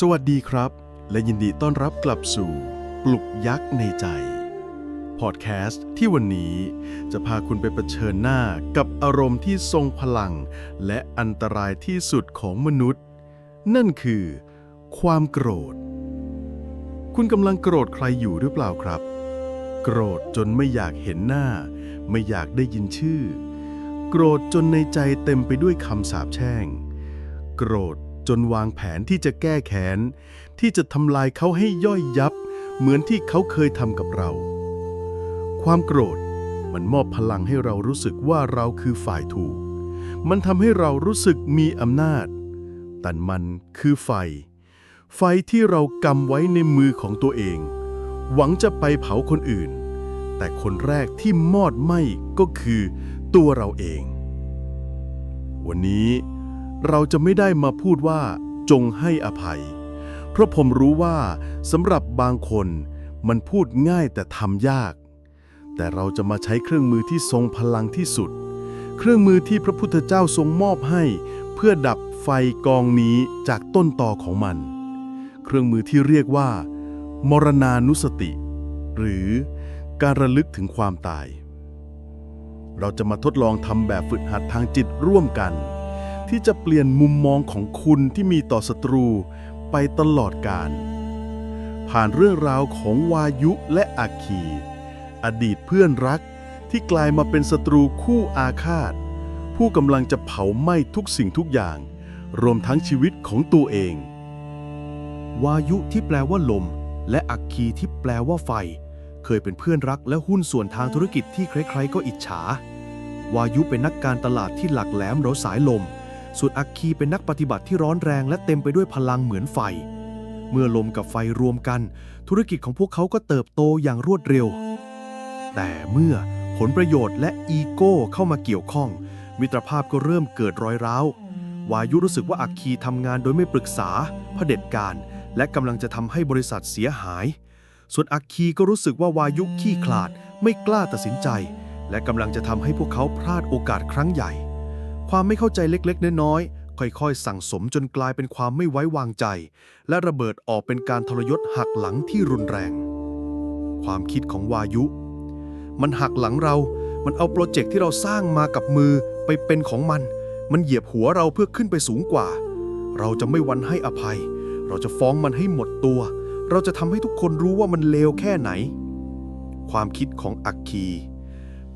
สวัสดีครับ และยินดีต้อนรับกลับสู่ ปลุกยักษ์ในใจ พอดแคสต์ที่วันนี้จะพาคุณไปเผชิญหน้ากับอารมณ์ที่ทรงพลัง และอันตรายที่สุดของมนุษย์ นั่นคือ ความโกรธ คุณกำลังโกรธใครอยู่หรือเปล่าครับ โกรธจนไม่อยากเห็นหน้า ไม่อยากได้ยินชื่อ โกรธจนในใจเต็มไปด้วยคำสาปแช่ง โกรธ จนวางแผนที่จะแก้แค้นที่จะทำลายเขาให้ย่อยยับ เหมือนที่เขาเคยทำกับเรา ความโกรธมันมอบพลังให้เรารู้สึกว่าเราคือฝ่ายถูก มันทำให้เรารู้สึกมีอำนาจ แต่มันคือไฟ ไฟที่เรากำไว้ในมือของตัวเอง หวังจะไปเผาคนอื่น แต่คนแรกที่มอดไหม้ก็คือตัวเราเอง วันนี้ เราจะไม่ได้มาพูดว่า จงให้อภัย เพราะผมรู้ว่าสำหรับบางคนมันพูดง่ายแต่ทำยาก แต่เราจะมาใช้เครื่องมือที่ทรงพลังที่สุด เครื่องมือที่พระพุทธเจ้าทรงมอบให้ เพื่อดับไฟกองนี้จากต้นตอของมัน เครื่องมือที่เรียกว่า มรณานุสติ หรือการระลึกถึงความตาย เราจะมาทดลองทำแบบฝึกหัดทางจิตร่วมกัน ที่จะเปลี่ยนมุมมองของคุณที่มีต่อศัตรูไปตลอดกาลผ่านเรื่องราวของวายุและอาคี อดีตเพื่อนรักที่กลายมาเป็นศัตรูคู่อาฆาต ผู้กำลังจะเผาไหม้ทุกสิ่งทุกอย่าง รวมทั้งชีวิตของตัวเอง วายุที่แปลว่าลม และอักคีที่แปลว่าไฟ เคยเป็นเพื่อนรักและหุ้นส่วนทางธุรกิจที่ใครๆก็อิจฉา วายุเป็นนักการตลาดที่หลักแหลมเราสายลม ส่วนอักคีเป็นนักปฏิบัติที่ร้อนแรงและเต็มไปด้วยพลังเหมือนไฟ เมื่อลมกับไฟรวมกัน ธุรกิจของพวกเขาก็เติบโตอย่างรวดเร็ว แต่เมื่อผลประโยชน์และอีโก้เข้ามาเกี่ยวข้อง มิตรภาพก็เริ่มเกิดรอยร้าว วายุรู้สึกว่าอักคีทำงานโดยไม่ปรึกษาเผด็จการ และกำลังจะทำให้บริษัทเสียหาย ส่วนอักคีก็รู้สึกว่าวายุขี้ขลาดไม่กล้าตัดสินใจ และกำลังจะทำให้พวกเขาพลาดโอกาสครั้งใหญ่ ความไม่เข้าใจเล็กๆ น้อยๆ ค่อยๆ สั่งสมจนกลายเป็นความไม่ไว้วางใจ และระเบิดออกเป็นการทรยศหักหลังที่รุนแรง ความคิดของวายุ มันหักหลังเรา มันเอาโปรเจกต์ที่เราสร้างมากับมือไปเป็นของมัน มันเหยียบหัวเราเพื่อขึ้นไปสูงกว่า เราจะไม่วันให้อภัย เราจะฟ้องมันให้หมดตัว เราจะทำให้ทุกคนรู้ว่ามันเลวแค่ไหน ความคิดของอักคี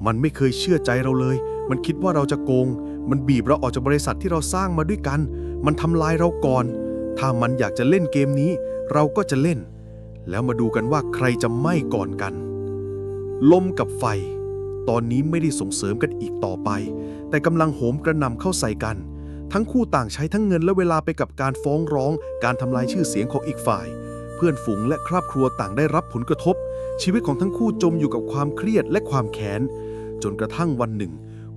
มันไม่เคยเชื่อใจเราเลย มันคิดว่าเราจะโกง มันบีบเราออกจากบริษัทที่เราสร้างมาด้วยกัน มันทำลายเราก่อน ถ้ามันอยากจะเล่นเกมนี้ เราก็จะเล่น แล้วมาดูกันว่าใครจะไหม้ก่อนกัน ลมกับไฟ ตอนนี้ไม่ได้ส่งเสริมกันอีกต่อไป แต่กำลังโหมกระหน่ำเข้าใส่กัน ทั้งคู่ต่างใช้ทั้งเงินและเวลาไปกับการฟ้องร้อง การทำลายชื่อเสียงของอีกฝ่าย เพื่อนฝูงและครอบครัวต่างได้รับผลกระทบ ชีวิตของทั้งคู่จมอยู่กับความเครียดและความแค้น จนกระทั่งวันหนึ่ง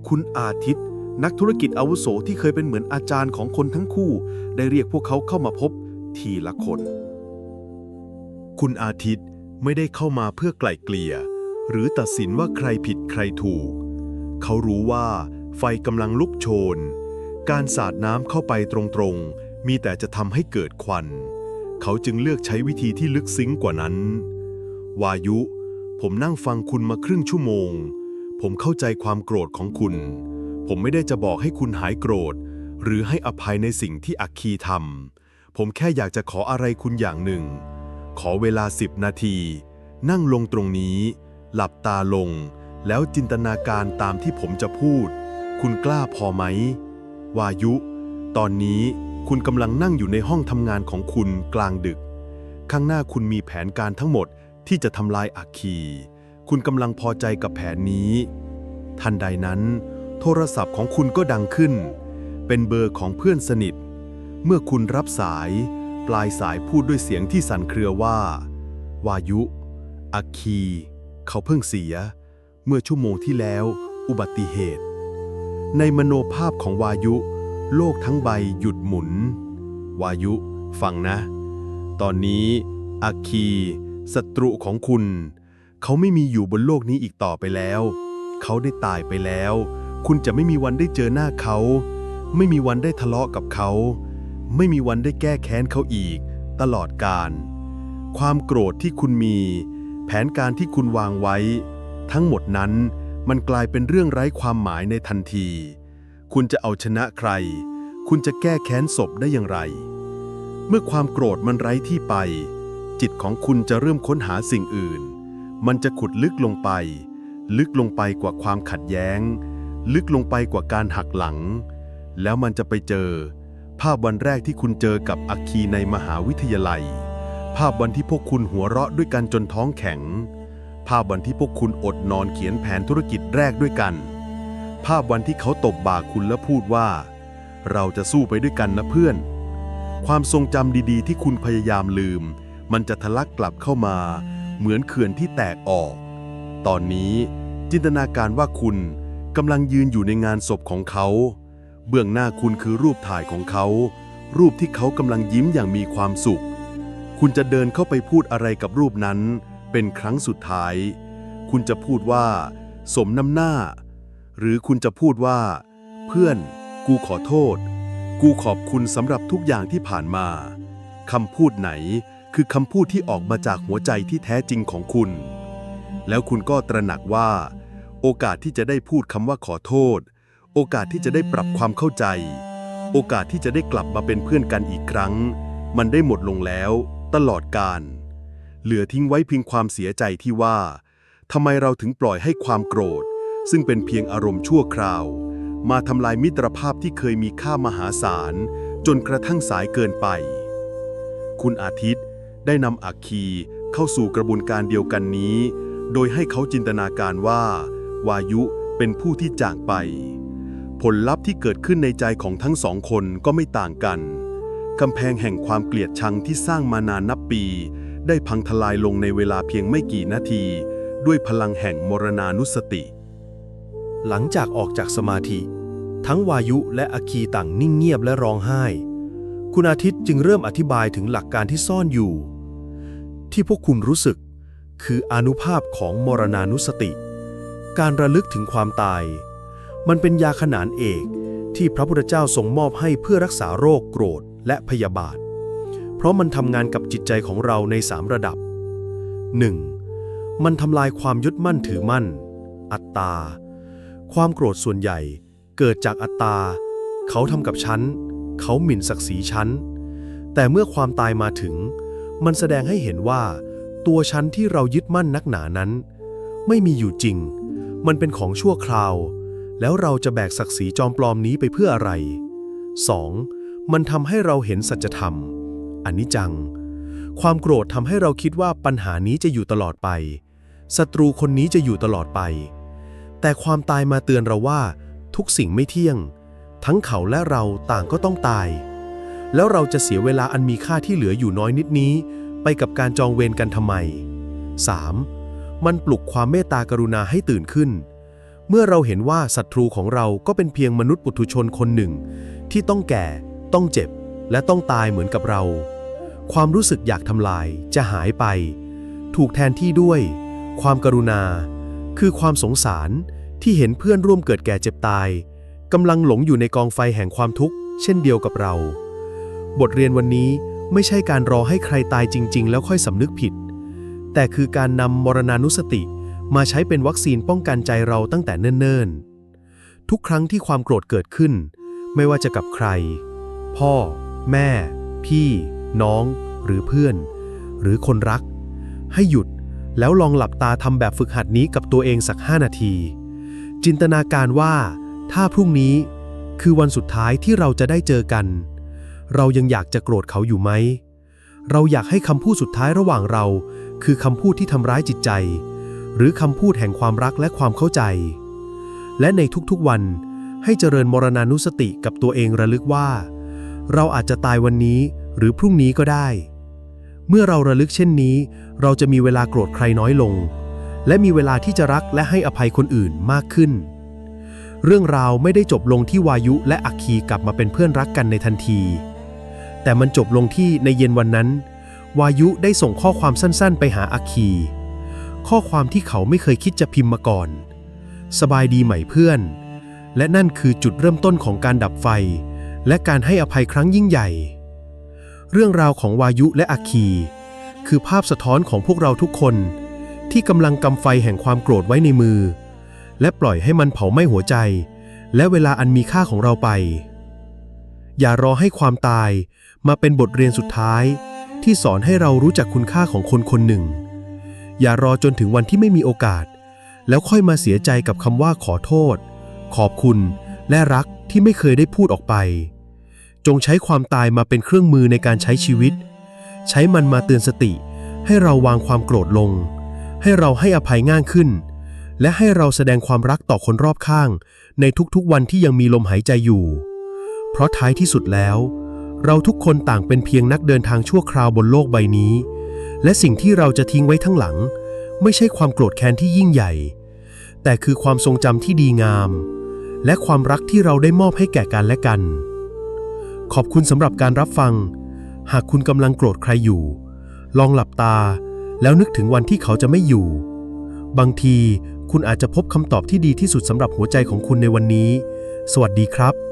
คุณอาทิตย์ นักธุรกิจอาวุโสที่เคยเป็นเหมือนอาจารย์ของคนทั้งคู่ ได้เรียกพวกเขาเข้ามาพบทีละคน คุณอาทิตย์ไม่ได้เข้ามาเพื่อไกล่เกลี่ย หรือตัดสินว่าใครผิดใครถูก เขารู้ว่า ไฟกำลังลุกโชน การสาดน้ำเข้าไปตรงๆ มีแต่จะทำให้เกิดควัน เขาจึงเลือกใช้วิธีที่ลึกซึ้งกว่านั้น วายุ ผมนั่งฟังคุณมาครึ่งชั่วโมง ผมเข้าใจความโกรธของคุณ ผมไม่ได้จะบอกให้คุณหายโกรธ หรือให้อภัยในสิ่งที่อักคีทำผมแค่อยากจะขออะไรคุณอย่างหนึ่ง ขอเวลาสิบนาที นั่งลงตรงนี้ หลับตาลง แล้วจินตนาการตามที่ผมจะพูด คุณกล้าพอไหม วายุ ตอนนี้คุณกำลังนั่งอยู่ในห้องทำงานของคุณกลางดึก ข้างหน้าคุณมีแผนการทั้งหมดที่จะทำลายอัคคี คุณกำลังพอใจกับแผนนี้ ทันใดนั้น โทรศัพท์ของคุณก็ดังขึ้น เป็นเบอร์ของเพื่อนสนิท เมื่อคุณรับสาย ปลายสายพูดด้วยเสียงที่สั่นเครือว่า วายุ อัคคี เขาเพิ่งเสีย เมื่อชั่วโมงที่แล้ว อุบัติเหตุ ในมโนภาพของวายุ โลกทั้งใบหยุดหมุน วายุ ฟังนะ ตอนนี้ อัคคีศัตรูของคุณ เขาไม่มีอยู่บนโลกนี้อีกต่อไปแล้ว เขาได้ตายไปแล้ว คุณจะไม่มีวันได้เจอหน้าเขา ไม่มีวันได้ทะเลาะกับเขา ไม่มีวันได้แก้แค้นเขาอีก ตลอดกาลความโกรธที่คุณมี แผนการที่คุณวางไว้ ทั้งหมดนั้นมันกลายเป็นเรื่องไร้ความหมายในทันที คุณจะเอาชนะใคร คุณจะแก้แค้นศพได้อย่างไร เมื่อความโกรธมันไร้ที่ไป จิตของคุณจะเริ่มค้นหาสิ่งอื่น มันจะขุดลึกลงไป ลึกลงไปกว่าความขัดแย้ง ลึกลงไปกว่าการหักหลัง แล้วมันจะไปเจอ ภาพวันแรกที่คุณเจอกับอัคคีในมหาวิทยาลัย ภาพวันที่พวกคุณหัวเราะด้วยกันจนท้องแข็ง ภาพวันที่พวกคุณอดนอนเขียนแผนธุรกิจแรกด้วยกัน ภาพวันที่เขาตบบ่าคุณและพูดว่า เราจะสู้ไปด้วยกันนะเพื่อน ความทรงจำดีๆ ที่คุณพยายามลืม มันจะทะลักกลับเข้ามา เหมือนเขื่อนที่แตกออก ตอนนี้จินตนาการว่าคุณ กำลังยืนอยู่ในงานศพของเขา เบื้องหน้าคุณคือรูปถ่ายของเขา รูปที่เขากำลังยิ้มอย่างมีความสุข คุณจะเดินเข้าไปพูดอะไรกับรูปนั้น เป็นครั้งสุดท้าย คุณจะพูดว่า สมน้ำหน้า หรือคุณจะพูดว่า เพื่อน กูขอโทษ กูขอบคุณสำหรับทุกอย่างที่ผ่านมาคำพูดไหนคือคำพูดที่ออกมาจากหัวใจที่แท้จริงของคุณ แล้วคุณก็ตระหนักว่า โอกาสที่จะได้พูดคำว่าขอโทษ โอกาสที่จะได้ปรับความเข้าใจ โอกาสที่จะได้กลับมาเป็นเพื่อนกันอีกครั้ง มันได้หมดลงแล้ว ตลอดการ เหลือทิ้งไว้เพียงความเสียใจที่ว่าทำไมเราถึงปล่อยให้ความโกรธ ซึ่งเป็นเพียงอารมณ์ชั่วคราว มาทำลายมิตรภาพที่เคยมีค่ามหาศาล จนกระทั่งสายเกินไป คุณอาทิตย์ได้นำอักคีเข้าสู่กระบวนการเดียวกันนี้ โดยให้เขาจินตนาการว่า วายุเป็นผู้ที่จากไป ผลลัพธ์ที่เกิดขึ้นในใจของทั้งสองคนก็ไม่ต่างกันกำแพงแห่งความเกลียดชังที่สร้างมานานนับปี ได้พังทลายลงในเวลาเพียงไม่กี่นาที ด้วยพลังแห่งมรณานุสติ หลังจากออกจากสมาธิ ทั้งวายุและอาคีต่างนิ่งเงียบและร้องไห้ คุณอาทิตย์จึงเริ่มอธิบายถึงหลักการที่ซ่อนอยู่ ที่พวกคุณรู้สึก คืออนุภาพของมรณานุสติ การระลึกถึงความตาย มันเป็นยาขนานเอกที่พระพุทธเจ้าทรงมอบให้เพื่อรักษาโรคโกรธและพยาบาท เพราะมันทำงานกับจิตใจของเราในสามระดับ 1. มันทำลายความยึดมั่นถือมั่น อัตตา ความโกรธส่วนใหญ่เกิดจากอัตตา เขาทำกับฉัน เขาหมิ่นศักดิ์ศรีฉัน แต่เมื่อความตายมาถึง มันแสดงให้เห็นว่า ตัวฉันที่เรายึดมั่นนักหนานั้น ไม่มีอยู่จริง มันเป็นของชั่วคราว แล้วเราจะแบกศักดิ์ศรีจอมปลอมนี้ไปเพื่ออะไร 2. มันทำให้เราเห็นสัจธรรม อันิจจัง ความโกรธทำให้เราคิดว่าปัญหานี้จะอยู่ตลอดไป ศัตรูคนนี้จะอยู่ตลอดไป แต่ความตายมาเตือนเราว่า ทุกสิ่งไม่เที่ยง ทั้งเขาและเราต่างก็ต้องตาย แล้วเราจะเสียเวลาอันมีค่าที่เหลืออยู่น้อยนิดนี้ ไปกับการจองเวรกันทำไม 3. มันปลุกความเมตตากรุณาให้ตื่นขึ้น เมื่อเราเห็นว่าศัตรูของเราก็เป็นเพียงมนุษย์ปุถุชนคนหนึ่ง ที่ต้องแก่ ต้องเจ็บ และต้องตายเหมือนกับเรา ความรู้สึกอยากทำลายจะหายไป ถูกแทนที่ด้วย ความกรุณา คือความสงสารที่เห็นเพื่อนร่วมเกิดแก่เจ็บตายกำลังหลงอยู่ในกองไฟแห่งความทุกข์ เช่นเดียวกับเรา บทเรียนวันนี้ไม่ใช่การรอให้ใครตายจริง ๆ แล้วค่อยสำนึกผิด แต่คือการนำมรณานุสติ มาใช้เป็นวัคซีนป้องกันใจเราตั้งแต่เนิ่นๆ ทุกครั้งที่ความโกรธเกิดขึ้น ไม่ว่าจะกับใคร พ่อ แม่ พี่ น้อง หรือเพื่อน หรือคนรัก ให้หยุดแล้วลองหลับตาทำแบบฝึกหัดนี้กับตัวเองสัก 5 นาที จินตนาการว่า ถ้าพรุ่งนี้คือวันสุดท้ายที่เราจะได้เจอกัน เรายังอยากจะโกรธเขาอยู่ไหม เราอยากให้คำพูดสุดท้ายระหว่างเรา คือคำพูดที่ทำร้ายจิตใจ หรือคำพูดแห่งความรักและความเข้าใจ และในทุกๆวันให้เจริญมรณานุสติกับตัวเองระลึกว่า เราอาจจะตายวันนี้หรือพรุ่งนี้ก็ได้ เมื่อเราระลึกเช่นนี้ เราจะมีเวลาโกรธใครน้อยลง และมีเวลาที่จะรักและให้อภัยคนอื่นมากขึ้น เรื่องราวไม่ได้จบลงที่วายุและอัคคีกลับมาเป็นเพื่อนรักกันในทันที แต่มันจบลงที่ในเย็นวันนั้น วายุได้ส่งข้อความสั้นๆ ไปหาอัคคี ข้อความที่เขาไม่เคยคิดจะพิมพ์มาก่อน สบายดีไหมเพื่อน และนั่นคือจุดเริ่มต้นของการดับไฟ และการให้อภัยครั้งยิ่งใหญ่ เรื่องราวของวายุและอัคคี คือภาพสะท้อนของพวกเราทุกคน ที่กำลังกำไฟแห่งความโกรธไว้ในมือ และปล่อยให้มันเผาไหม้หัวใจ และเวลาอันมีค่าของเราไป อย่ารอให้ความตายมาเป็นบทเรียนสุดท้าย ที่สอนให้เรารู้จักคุณค่าของคนคนหนึ่ง อย่ารอจนถึงวันที่ไม่มีโอกาส แล้วค่อยมาเสียใจกับคำว่าขอโทษ ขอบคุณ และรักที่ไม่เคยได้พูดออกไป จงใช้ความตายมาเป็นเครื่องมือในการใช้ชีวิต ใช้มันมาเตือนสติ ให้เราวางความโกรธลง ให้เราให้อภัยง่ายขึ้น และให้เราแสดงความรักต่อคนรอบข้าง ในทุกๆวันที่ยังมีลมหายใจอยู่ เพราะท้ายที่สุดแล้ว เราทุกคนต่างเป็นเพียงนักเดินทางชั่วคราวบนโลกใบนี้ และสิ่งที่เราจะทิ้งไว้ทั้งหลัง ไม่ใช่ความโกรธแค้นที่ยิ่งใหญ่ แต่คือความทรงจำที่ดีงาม และความรักที่เราได้มอบให้แก่กันและกัน ขอบคุณสำหรับการรับฟัง หากคุณกำลังโกรธใครอยู่ ลองหลับตา แล้วนึกถึงวันที่เขาจะไม่อยู่ บางทีคุณอาจจะพบคำตอบที่ดีที่สุดสำหรับหัวใจของคุณในวันนี้ สวัสดีครับ